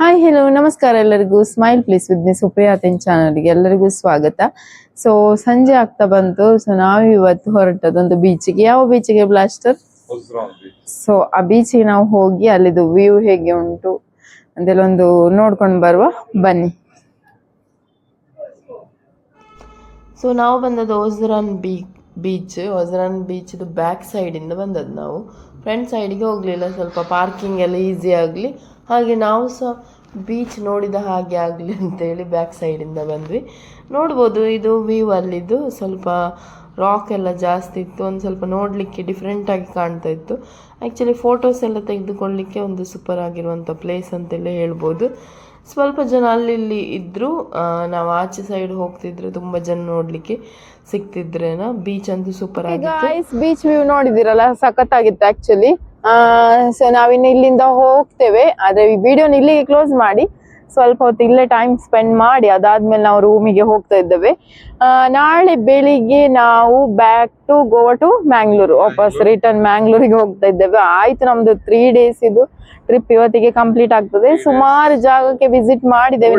Hi hello ನಮಸ್ಕಾರ ಎಲ್ಲರಿಗೂ. Smile please with me Supriya ತೆನ್ ಚಾನಲ್ಗೆ ಎಲ್ಲರಿಗೂ ಸ್ವಾಗತ. ಸೊ ಸಂಜೆ ಆಗ್ತಾ ಬಂತು. ಸೊ ನಾವು ಇವತ್ತು ಹೊರಟದೊಂದು ಬೀಚಿಗೆ ಯಾವ ಬೀಚಿಗೆ ಬ್ಲಾಸ್ಟರ್ ಸೊ ಆ ಬೀಚಿಗೆ ನಾವು ಹೋಗಿ ಅಲ್ಲಿದು ವ್ಯೂ ಹೇಗೆ ಉಂಟು ಅಂತೆಲ್ಲ ಒಂದು ನೋಡ್ಕೊಂಡು ಬರುವ. ಬನ್ನಿ. ಸೊ ನಾವು ಬಂದದ್ದು ಓಜ್ರಾನ್ ಬೀಚ್ ಬೀಚ್ ಒಜರಾನ್ ಬೀಚ್ದು ಬ್ಯಾಕ್ ಸೈಡಿಂದ ಬಂದದ್ದು ನಾವು. ಫ್ರಂಟ್ ಸೈಡಿಗೆ ಹೋಗಲಿಲ್ಲ. ಸ್ವಲ್ಪ ಪಾರ್ಕಿಂಗ್ ಎಲ್ಲ ಈಸಿ ಆಗಲಿ. ಹಾಗೆ ನಾವು ಸಹ ಬೀಚ್ ನೋಡಿದ ಹಾಗೆ ಆಗಲಿ ಅಂತೇಳಿ ಬ್ಯಾಕ್ ಸೈಡಿಂದ ಬಂದ್ವಿ. ನೋಡ್ಬೋದು ಇದು ವ್ಯೂ ಅಲ್ಲಿದ್ದು ಸ್ವಲ್ಪ ರಾಕ್ ಎಲ್ಲ ಜಾಸ್ತಿ ಇತ್ತು ಒಂದು ಸ್ವಲ್ಪ ನೋಡಲಿಕ್ಕೆ ಡಿಫ್ರೆಂಟಾಗಿ ಕಾಣ್ತಾ ಇತ್ತು. ಆ್ಯಕ್ಚುಲಿ ಫೋಟೋಸ್ ಎಲ್ಲ ತೆಗೆದುಕೊಳ್ಳಿಕ್ಕೆ ಒಂದು ಸೂಪರ್ ಆಗಿರುವಂಥ ಪ್ಲೇಸ್ ಅಂತೆಲ್ಲ ಹೇಳ್ಬೋದು. ಸ್ವಲ್ಪ ಜನ ಅಲ್ಲಿ ಇಲ್ಲಿ ಇದ್ದರು ನಾವು ಆಚೆ ಸೈಡ್ ಹೋಗ್ತಿದ್ರೆ ತುಂಬ ಜನ ನೋಡಲಿಕ್ಕೆ ಸಿಗ್ತಿದ್ರೇನಾ ಬೀಚ್ ಅಂತೂ ಸೂಪರ್ ಆಗಿತ್ತು. ಬೀಚ್ ವ್ಯೂ ನೋಡಿದಿರಲ್ಲ ಸಖತ್ತಾಗಿತ್ತು ಆಕ್ಚುಲಿ ಸೊ ನಾವಿನ್ನು ಇಲ್ಲಿಂದ ಹೋಗ್ತೇವೆ. ಆದ್ರೆ ಈ ವಿಡಿಯೋನ ಇಲ್ಲಿಗೆ ಕ್ಲೋಸ್ ಮಾಡಿ. ಸ್ವಲ್ಪ ಹೊತ್ತು ಇಲ್ಲೇ ಟೈಮ್ ಸ್ಪೆಂಡ್ ಮಾಡಿ ಅದಾದ್ಮೇಲೆ ನಾವು ರೂಮಿಗೆ ಹೋಗ್ತಾ ಇದ್ದೇವೆ. ಆ, ನಾಳೆ ಬೆಳಿಗ್ಗೆ ನಾವು back to Goa to Mangalore ವಾಪಸ್ ರಿಟರ್ನ್ ಮ್ಯಾಂಗ್ಳೂರಿಗೆ ಹೋಗ್ತಾ ಇದ್ದೇವೆ. ಆಯ್ತು ನಮ್ದು ತ್ರೀ ಡೇಸ್ ಇದು ಟ್ರಿಪ್ ಇವತ್ತಿಗೆ ಕಂಪ್ಲೀಟ್ ಆಗ್ತದೆ. ಸುಮಾರು ಜಾಗಕ್ಕೆ ವಿಸಿಟ್ ಮಾಡಿದ್ದೇವೆ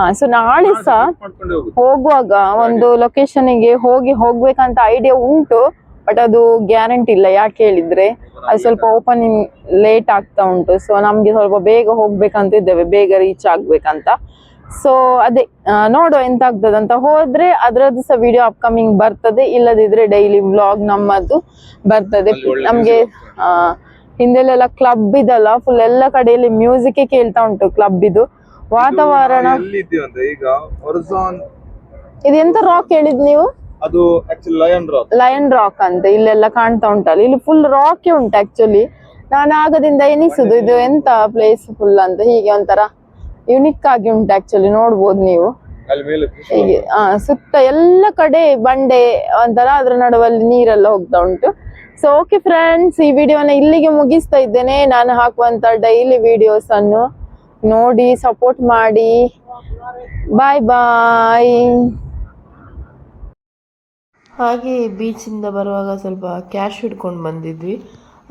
ಹಾ ಸೊ ನಾಳೆ ಸಹ ಹೋಗುವಾಗ ಒಂದು ಲೊಕೇಶನ್ಗೆ ಹೋಗಿ ಹೋಗ್ಬೇಕಂತ ಐಡಿಯಾ ಉಂಟು. ಬಟ್ ಅದು ಗ್ಯಾರಂಟಿ ಇಲ್ಲ ಯಾಕೆ ಹೇಳಿದ್ರೆ ಅದು ಸ್ವಲ್ಪ ಓಪನಿಂಗ್ ಲೇಟ್ ಆಗ್ತಾ ಉಂಟು. ಸೊ ನಮ್ಗೆ ಸ್ವಲ್ಪ ಬೇಗ ಹೋಗ್ಬೇಕಂತ ಇದ್ದೇವೆ ಬೇಗ ರೀಚ್ ಆಗ್ಬೇಕಂತ. ಸೊ ಅದೇ ನೋಡುವ ಎಂತ ಆಗ್ತದಂತ ಹೋದ್ರೆ ಅದ್ರದ್ದು ಸಹ ವಿಡಿಯೋ ಅಪ್ಕಮಿಂಗ್ ಬರ್ತದೆ ಇಲ್ಲದಿದ್ರೆ ಡೈಲಿ ವ್ಲಾಗ್ ನಮ್ಮದು ಬರ್ತದೆ. ನಮ್ಗೆ ಆ ಹಿಂದೆಲ್ಲೆಲ್ಲ ಕ್ಲಬ್ ಇದಲ್ಲ ಫುಲ್ ಎಲ್ಲ ಕಡೆಯಲ್ಲಿ ಮ್ಯೂಸಿಕ್ ಕೇಳ್ತಾ ಉಂಟು ಕ್ಲಬ್ ಇದು. ವಾತಾವರಣ ಇದೆಂತ ರಾಕ್ ಹೇಳಿದ್ ನೀವು? ಅದು actually lion rock lion rock ಅಂತ ಇಲ್ಲೆಲ್ಲ ಕಾಣ್ತಾ ಉಂಟಲ್ಲ ಇಲ್ಲಿ ಫುಲ್ ರಾಕ್ ಉಂಟು ಆಕ್ಚುಲಿ ನಾನು ಆಗದಿಂದ ಎನಿಸುದು ಇದು ಎಂತ ಪ್ಲೇಸ್ ಫುಲ್ ಅಂತ. ಹೀಗೆ ಒಂಥರ ಯುನಿಕ್ ಆಗಿ ಉಂಟು ಆಕ್ಚುಲಿ ನೋಡ್ಬೋದು ನೀವು. ಹೀಗೆ ಆ ಸುತ್ತ ಎಲ್ಲ ಕಡೆ ಬಂಡೆ ಒಂಥರ ಅದ್ರ ನಡುವಲ್ಲಿ ನೀರೆಲ್ಲ ಹೋಗ್ತಾ ಉಂಟು. ಸೊ ಓಕೆ ಫ್ರೆಂಡ್ಸ್ ಈ ವಿಡಿಯೋನ ಇಲ್ಲಿಗೆ ಮುಗಿಸ್ತಾ ಇದ್ದೇನೆ. ನಾನು ಹಾಕುವಂತ ಡೈಲಿ ವಿಡಿಯೋಸ್ ಅನ್ನು ನೋಡಿ ಸಪೋರ್ಟ್ ಮಾಡಿ. ಬಾಯ್ ಬಾಯ್ ಹಾಗೆ ಬೀಚಿಂದ ಬರುವಾಗ ಸ್ವಲ್ಪ ಕ್ಯಾಶ್ ಹಿಡ್ಕೊಂಡು ಬಂದಿದ್ವಿ.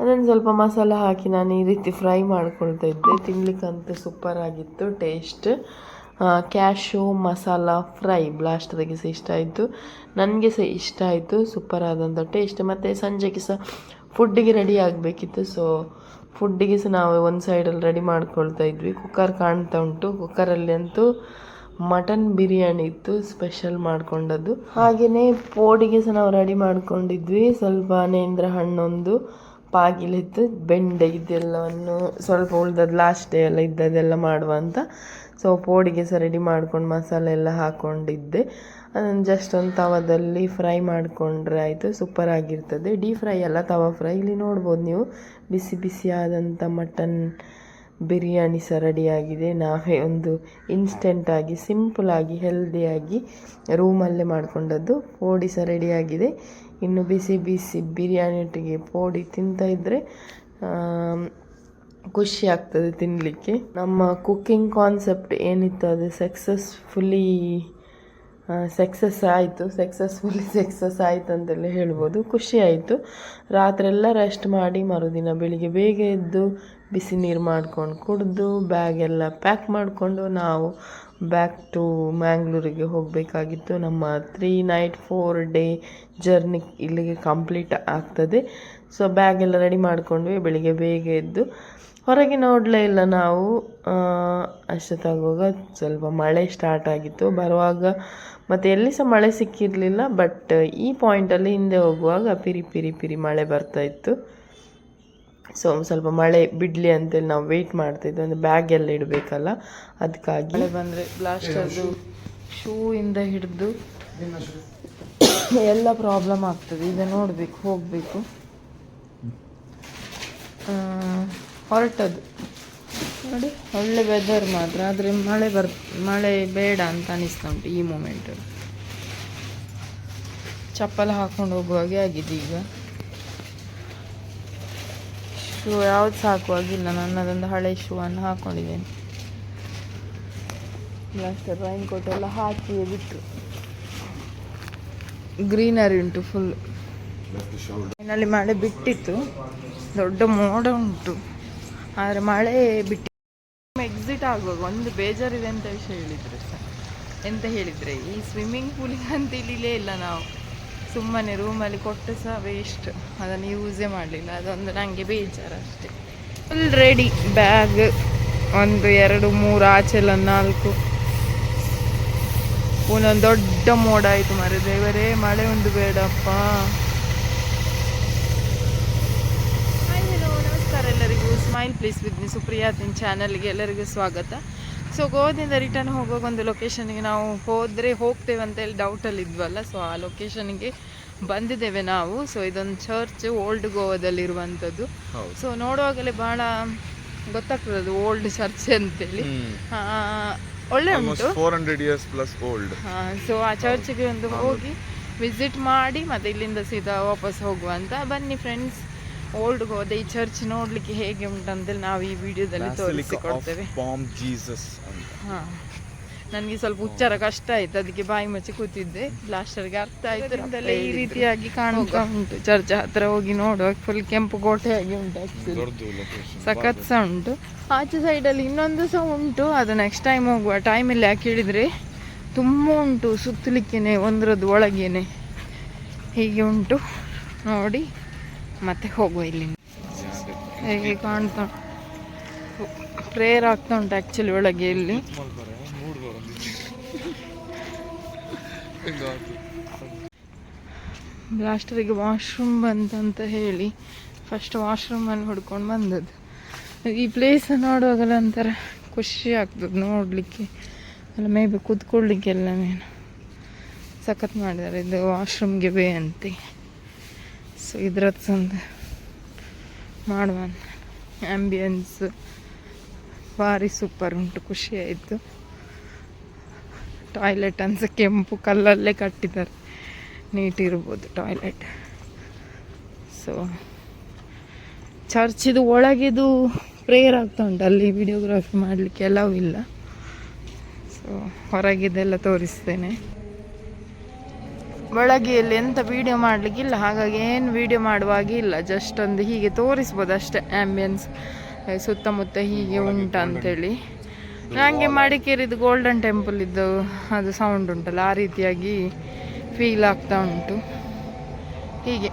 ಅದನ್ನು ಸ್ವಲ್ಪ ಮಸಾಲ ಹಾಕಿ ನಾನು ಈ ರೀತಿ ಫ್ರೈ ಮಾಡ್ಕೊಳ್ತಾ ಇದ್ದೆ. ತಿನ್ಲಿಕ್ಕಂತೂ ಸೂಪರ್ ಆಗಿತ್ತು ಟೇಸ್ಟ್ ಕ್ಯಾಶು ಮಸಾಲ ಫ್ರೈ ಬ್ಲಾಸ್ಟರ್ಗೆ ಸಹ ಇಷ್ಟ ಆಯಿತು. ನನಗೆ ಸಹ ಇಷ್ಟ ಆಯಿತು ಸೂಪರ್ ಆದಂಥ ಟೇಸ್ಟ್ ಮತ್ತು ಸಂಜೆಗೆ ಸಹ ಫುಡ್ಡಿಗೆ ರೆಡಿ ಆಗಬೇಕಿತ್ತು ಸೊ ಫುಡ್ಡಿಗೆ ಸಹ ನಾವು ಒಂದು ಸೈಡಲ್ಲಿ ರೆಡಿ ಮಾಡ್ಕೊಳ್ತಾ ಇದ್ವಿ. ಕುಕ್ಕರ್ ಕಾಣ್ತಾ ಉಂಟು. ಕುಕ್ಕರಲ್ಲಿ ಅಂತೂ ಮಟನ್ ಬಿರಿಯಾನಿ ಇತ್ತು ಸ್ಪೆಷಲ್ ಮಾಡ್ಕೊಂಡದ್ದು. ಹಾಗೆಯೇ ಪೋಡಿಗೆ ಸಹ ನಾವು ರೆಡಿ ಮಾಡ್ಕೊಂಡಿದ್ವಿ. ಸ್ವಲ್ಪ ನೇಂದ್ರ ಹಣ್ಣೊಂದು ಪಾಗಿಲಿತ್ತು ಬೆಂಡೆ ಇದೆಲ್ಲವನ್ನು ಸ್ವಲ್ಪ ಉಳ್ದದ್ದು ಲಾಸ್ಟ್ ಡೇ ಎಲ್ಲ ಇದ್ದದೆಲ್ಲ ಮಾಡುವ ಅಂತ. ಸೊ ಪೋಡಿಗೆ ಸಹ ರೆಡಿ ಮಾಡ್ಕೊಂಡು ಮಸಾಲೆ ಎಲ್ಲ ಹಾಕ್ಕೊಂಡಿದ್ದೆ ಅದನ್ನು ಜಸ್ಟ್ ಒಂದು ತವದಲ್ಲಿ ಫ್ರೈ ಮಾಡಿಕೊಂಡ್ರೆ ಆಯಿತು ಸೂಪರ್ ಆಗಿರ್ತದೆ. ಡೀಪ್ ಫ್ರೈ ಅಲ್ಲ, ತವ ಫ್ರೈ ಇಲ್ಲಿ ನೋಡ್ಬೋದು ನೀವು, ಬಿಸಿ ಬಿಸಿಯಾದಂಥ ಮಟನ್ ಬಿರಿಯಾನಿ ಸಹ ರೆಡಿಯಾಗಿದೆ ನಾವೇ ಒಂದು ಇನ್ಸ್ಟೆಂಟಾಗಿ ಸಿಂಪಲಾಗಿ ಹೆಲ್ದಿಯಾಗಿ ರೂಮಲ್ಲೇ ಮಾಡಿಕೊಂಡದ್ದು. ಪೋಡಿ ಸಹ ರೆಡಿಯಾಗಿದೆ ಇನ್ನು ಬಿಸಿ ಬಿಸಿ ಬಿರಿಯಾನಿ ಒಟ್ಟಿಗೆ ಪೋಡಿ ತಿಂತಾ ಇದ್ದರೆ ಖುಷಿ ಆಗ್ತದೆ ತಿನ್ನಲಿಕ್ಕೆ ನಮ್ಮ ಕುಕ್ಕಿಂಗ್ ಕಾನ್ಸೆಪ್ಟ್ ಏನಿತ್ತು, ಅದು ಸಕ್ಸಸ್ಫುಲಿ ಸಕ್ಸಸ್ ಆಯಿತು ಸಕ್ಸಸ್ಫುಲಿ ಸಕ್ಸಸ್ ಆಯಿತು ಅಂತೆಲ್ಲ ಹೇಳ್ಬೋದು. ಖುಷಿ ಆಯಿತು. ರಾತ್ರೆಲ್ಲ ರೆಸ್ಟ್ ಮಾಡಿ ಮರುದಿನ ಬೆಳಿಗ್ಗೆ ಬೇಗ ಎದ್ದು ಬಿಸಿ ನೀರು ಮಾಡ್ಕೊಂಡು ಕುಡಿದು ಬ್ಯಾಗೆಲ್ಲ ಪ್ಯಾಕ್ ಮಾಡಿಕೊಂಡು ನಾವು ಬ್ಯಾಕ್ ಟು ಮ್ಯಾಂಗ್ಳೂರಿಗೆ ಹೋಗಬೇಕಾಗಿತ್ತು. ನಮ್ಮ three night four day journey ಇಲ್ಲಿಗೆ ಕಂಪ್ಲೀಟ್ ಆಗ್ತದೆ. ಸೊ ಬ್ಯಾಗೆಲ್ಲ ರೆಡಿ ಮಾಡ್ಕೊಂಡ್ವಿ. ಬೆಳಿಗ್ಗೆ ಬೇಗ ಎದ್ದು ಹೊರಗೆ ನೋಡಲೇ ಇಲ್ಲ ನಾವು ಅಷ್ಟೊತ್ತಾಗುವಾಗ ಸ್ವಲ್ಪ ಮಳೆ ಸ್ಟಾರ್ಟ್ ಆಗಿತ್ತು. ಬರುವಾಗ ಮತ್ತು ಎಲ್ಲಿ ಸಹ ಮಳೆ ಸಿಕ್ಕಿರಲಿಲ್ಲ ಬಟ್ ಈ ಪಾಯಿಂಟಲ್ಲಿ ಹಿಂದೆ ಹೋಗುವಾಗ ಪಿರಿ ಪಿರಿ ಪಿರಿ ಮಳೆ ಬರ್ತಾ ಇತ್ತು. ಸೊ ಸ್ವಲ್ಪ ಮಳೆ ಬಿಡಲಿ ಅಂತೇಳಿ ನಾವು ವೆಯ್ಟ್ ಮಾಡ್ತಾಯಿದ್ವಿ ಅಂದರೆ ಬ್ಯಾಗ್ ಎಲ್ಲ ಇಡಬೇಕಲ್ಲ ಅದಕ್ಕಾಗಿ. ಮಳೆ ಬಂದರೆ ಬ್ಲಾಸ್ಟರ್ದು ಶೂ ಇಂದ ಹಿಡಿದು ಎಲ್ಲ ಪ್ರಾಬ್ಲಮ್ ಆಗ್ತದೆ. ಈಗ ನೋಡಬೇಕು ಹೋಗಬೇಕು. ಹೊರಟದ್ದು. ನೋಡಿ, ಒಳ್ಳೆ ವೆದರ್ ಮಾತ್ರ, ಆದರೆ ಮಳೆ ಬರ್, ಮಳೆ ಬೇಡ ಅಂತ ಅನಿಸ್ತಾ ಉಂಟು ಈ ಮೂಮೆಂಟ್ ಚಪ್ಪಲ ಹಾಕೊಂಡು ಹೋಗುವಾಗೆ ಆಗಿದೆ ಈಗ. ಶೂ ಯಾವ್ದು ಸಾಕುವಾಗಿಲ್ಲ ನನ್ನದೊಂದು ಹಳೆ ಶೂ ಅನ್ನು ಹಾಕೊಂಡಿದ್ದೇನೆ. ರೈನ್ ಕೋಟ್ ಎಲ್ಲ ಹಾಕಿ ಬಿಟ್ಟು ಗ್ರೀನರಿ ಉಂಟು ಫುಲ್ ಮಳೆ ಬಿಟ್ಟಿತ್ತು, ದೊಡ್ಡ ಮೋಡ ಉಂಟು. ಆದರೆ ಮಳೆ ಬಿಟ್ಟು ಎಕ್ಸಿಟ್ ಆಗುವಾಗ ಒಂದು ಬೇಜಾರಿದೆ ಅಂತ ವಿಷಯ ಹೇಳಿದ್ರು ಸರ್. ಎಂತ ಹೇಳಿದರೆ, ಈ ಸ್ವಿಮ್ಮಿಂಗ್ ಪೂಲಿಗೆ ಅಂತ ಇಲ್ಲಿಲೇ ಇಲ್ಲ ನಾವು. ಸುಮ್ಮನೆ ರೂಮಲ್ಲಿ ಕೊಟ್ಟು ಸಹ ವೇಸ್ಟ್ ಅದನ್ನು ಯೂಸೇ ಮಾಡಲಿಲ್ಲ. ಅದೊಂದು ನನಗೆ ಬೇಜಾರು ಅಷ್ಟೇ. ಫುಲ್ ರೆಡಿ ಬ್ಯಾಗ್ ಒಂದು, ಎರಡು, ಮೂರು ಆಚೆಲ್ಲ ನಾಲ್ಕು. ಒಂದೊಂದು ದೊಡ್ಡ ಮೋಡ ಆಯಿತು ಮರೆ ದೇವರೇ, ಮಳೆ ಒಂದು ಬೇಡಪ್ಪ ಹಾಯ್ ಹಲೋ ನಮಸ್ಕಾರ ಎಲ್ಲರಿಗೂ ಸ್ಮೈಲ್ ಪ್ಲೀಸ್ ವಿತ್ ಮಿ ಸುಪ್ರಿಯಾತಿನ್ ಚಾನಲ್ಗೆ ಎಲ್ಲರಿಗೂ ಸ್ವಾಗತ. ಸೊ ಗೋವಾದಿಂದ ರಿಟರ್ನ್ ಹೋಗುವಾಗ ಒಂದು ಲೊಕೇಶನ್ಗೆ ನಾವು ಹೋದರೆ ಹೋಗ್ತೇವೆ ಅಂತ ಹೇಳಿ ಡೌಟಲ್ಲಿ ಇದ್ವಲ್ಲ ಸೊ ಆ ಲೊಕೇಶನ್ಗೆ ಬಂದಿದ್ದೇವೆ ನಾವು. ಸೊ ಇದೊಂದು ಚರ್ಚ್ ಓಲ್ಡ್ ಗೋವಾದಲ್ಲಿರುವಂಥದ್ದು ಸೊ ನೋಡುವಾಗಲೇ ಬಹಳ ಗೊತ್ತಾಗ್ತದೆ ಅದು ಓಲ್ಡ್ ಚರ್ಚ್ ಅಂತೇಳಿ. ಒಳ್ಳೆ ಉಂಟು. Four hundred years plus old so ಆ ಚರ್ಚ್ಗೆ ಒಂದು ಹೋಗಿ ವಿಸಿಟ್ ಮಾಡಿ ಮತ್ತೆ ಇಲ್ಲಿಂದ ಸೀದಾ ವಾಪಸ್ ಹೋಗುವ ಅಂತ. ಬನ್ನಿ ಫ್ರೆಂಡ್ಸ್ ಓಲ್ಡ್ ಹೋದೆ ಈ ಚರ್ಚ್ ನೋಡ್ಲಿಕ್ಕೆ ಹೇಗೆ ಉಂಟಂತೇಳಿ ನಾವು ಈ ವಿಡಿಯೋದಲ್ಲಿ ತೋರಿಸಿಕೊಡ್ತೇವೆ. ಬಾಂಬ್ ಜೀಸಸ್ ಅಂತ. ಹಾ. ನನಗೆ ಸ್ವಲ್ಪ ಉಚ್ಚಾರ ಕಷ್ಟ ಆಯ್ತು ಅದಕ್ಕೆ ಬಾಯಿ ಮಚ್ಚಿ ಕೂತಿದ್ದೆ. ಲಾಸ್ಟರ್ಗೆ ಅರ್ಥ ಆಯ್ತು ಈ ರೀತಿಯಾಗಿ ಕಾಣುವಾಗ ಉಂಟು. ಚರ್ಚ್ ಹತ್ರ ಹೋಗಿ ನೋಡುವ ಫುಲ್ ಕೆಂಪು ಕೋಟೆ ಆಗಿ ಉಂಟು ಸಖತ್ ಸಹ ಉಂಟು. ಆಚೆ ಸೈಡಲ್ಲಿ ಇನ್ನೊಂದು ಸಹ ಉಂಟು. ಅದು ನೆಕ್ಸ್ಟ್ ಟೈಮ್ ಹೋಗುವ ಟೈಮಲ್ಲಿ ಯಾಕೆ ಹೇಳಿದರೆ ತುಂಬ ಉಂಟು ಸುತ್ತಲಿಕ್ಕೇನೆ ಒಂದರದ್ದು ಒಳಗೇನೆ. ಹೀಗೆ ಉಂಟು. ನೋಡಿ. ಮತ್ತೆ ಹೋಗುವ ಇಲ್ಲಿ. ಹೇಗೆ ಕಾಣ್ತಾ? ಪ್ರೇಯರ್ ಆಗ್ತಾ ಉಂಟು ಆ್ಯಕ್ಚುಲಿ ಒಳಗೆ ಇಲ್ಲಿ. ಲಾಸ್ಟರಿಗೆ ವಾಶ್ರೂಮ್ ಬಂತಂತ ಹೇಳಿ. ಫಸ್ಟ್ ವಾಶ್ರೂಮಲ್ಲಿ ಹುಡ್ಕೊಂಡು ಬಂದದ್ದು. ಈ ಪ್ಲೇಸ್ ನೋಡುವಾಗಲ್ಲ ಒಂಥರ ಖುಷಿ ಆಗ್ತದೆ ನೋಡಲಿಕ್ಕೆ. ಅಲ್ಲ ಮೇ ಬಿ ಕೂತ್ಕೊಳ್ಳಿಕ್ಕೆಲ್ಲ ಸಖತ್ ಮಾಡಿದ್ದಾರೆ ಇದು ವಾಶ್ರೂಮ್ಗೆ ಬೇ ಅಂತೆ. ಸೊ ಇದ್ರದ್ದು ಒಂದು ಮಾಡುವ ಆ್ಯಂಬಿಯನ್ಸ್ ಭಾರಿ ಸೂಪರ್ ಉಂಟು ಖುಷಿ ಆಯಿತು ಟಾಯ್ಲೆಟ್ ಅನ್ಸ ಕೆಂಪು ಕಲ್ಲಲ್ಲೇ ಕಟ್ಟಿದ್ದಾರೆ ನೀಟಿರ್ಬೋದು ಟಾಯ್ಲೆಟ್ ಸೊ ಚರ್ಚಿದು ಒಳಗಿದು ಪ್ರೇಯರ್ ಆಗ್ತಾ ಉಂಟು, ಅಲ್ಲಿ ವಿಡಿಯೋಗ್ರಫಿ ಮಾಡಲಿಕ್ಕೆ ಎಲ್ಲವೂ ಇಲ್ಲ. ಸೊ ಹೊರಗಿದೆಲ್ಲ ತೋರಿಸ್ತೇನೆ. ಒಳಗೆ ಇಲ್ಲಿ ಎಂತ ವಿಡಿಯೋ ಮಾಡಲಿಕ್ಕಿಲ್ಲ. ಹಾಗಾಗಿ ಏನು ವಿಡಿಯೋ ಮಾಡುವಾಗಿ ಇಲ್ಲ ಜಸ್ಟ್ ಒಂದು ಹೀಗೆ ತೋರಿಸ್ಬೋದು ಅಷ್ಟೇ ಆ್ಯಂಬಿಯನ್ಸ್ ಸುತ್ತಮುತ್ತ ಹೀಗೆ ಉಂಟ ಅಂತೇಳಿ. ನನಗೆ ಮಡಿಕೇರಿದ್ದು ಗೋಲ್ಡನ್ ಟೆಂಪಲ್ ಇದ್ದು ಅದು ಸೌಂಡ್ ಉಂಟಲ್ಲ ಆ ರೀತಿಯಾಗಿ ಫೀಲ್ ಆಗ್ತಾ ಉಂಟು. ಹೀಗೆ.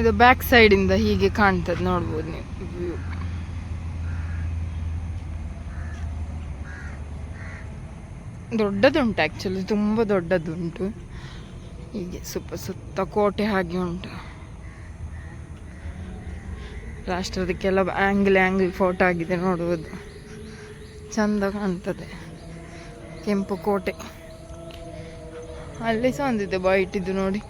ಇದು ಬ್ಯಾಕ್ ಸೈಡಿಂದ ಹೀಗೆ ಕಾಣ್ತದೆ ನೋಡ್ಬೋದು ನೀವು ವ್ಯೂ ದೊಡ್ಡದುಂಟು ಆ್ಯಕ್ಚುಲಿ ತುಂಬ ದೊಡ್ಡದುಂಟು. ಹೀಗೆ ಸುಪ್ಪ ಸುತ್ತ ಕೋಟೆ ಹಾಗೆ ಉಂಟು. ಲಾಸ್ಟ್ ಅದಕ್ಕೆಲ್ಲ ಆ್ಯಂಗಲ್ ಆ್ಯಂಗಲ್ ಫೋಟೋ ಆಗಿದೆ ನೋಡುವುದು. ಚಂದ ಕಾಣ್ತದೆ. ಕೆಂಪು ಕೋಟೆ. ಅಲ್ಲಿ ಸಹ ಒಂದಿದೆ ಬಾಯ್ ಇಟ್ಟಿದ್ದು ನೋಡಿ.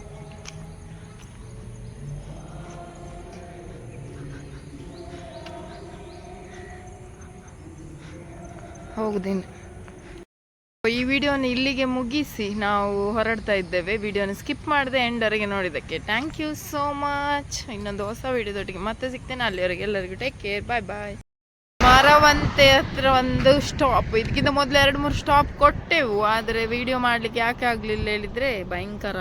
ಹೋಗುದೇನೆ. ಈ ವಿಡಿಯೋನ ಇಲ್ಲಿಗೆ ಮುಗಿಸಿ ನಾವು ಹೊರಡ್ತಾ ಇದ್ದೇವೆ. ವಿಡಿಯೋನ ಸ್ಕಿಪ್ ಮಾಡದೆ ಎಂಡವರೆಗೆ ನೋಡಿದ್ದಕ್ಕೆ ಥ್ಯಾಂಕ್ ಯು ಸೋ ಮಚ್ ಇನ್ನೊಂದು ಹೊಸ ವಿಡಿಯೋದೊಟ್ಟಿಗೆ ಮತ್ತೆ ಸಿಗ್ತೇನೆ. ಅಲ್ಲಿವರೆಗೆ ಎಲ್ಲರಿಗೂ take care bye bye Maravanthe ಹತ್ರ ಒಂದು ಸ್ಟಾಪ್ ಇದಕ್ಕಿಂತ ಮೊದಲು ಎರಡು ಮೂರು ಸ್ಟಾಪ್ ಕೊಟ್ಟೆವು. ಆದರೆ ವಿಡಿಯೋ ಮಾಡಲಿಕ್ಕೆ ಯಾಕೆ ಆಗಲಿಲ್ಲ ಹೇಳಿದರೆ ಭಯಂಕರ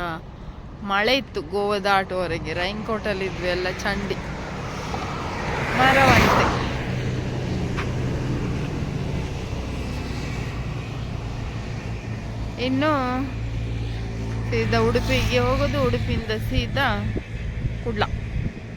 ಮಳೆ ಇತ್ತು ಗೋವಾ ದಾಟುವವರೆಗೆ. ರೈನ್ ಕೋಟಲ್ಲಿ ಇದ್ವಿ ಎಲ್ಲ ಚಂಡಿ. ಮರವಂತೆ. ಇನ್ನು ಸೀದಾ ಉಡುಪಿಗೆ ಹೋಗೋದು ಉಡುಪಿಯಿಂದ ಸೀದಾ ಕುಡ್ಲ.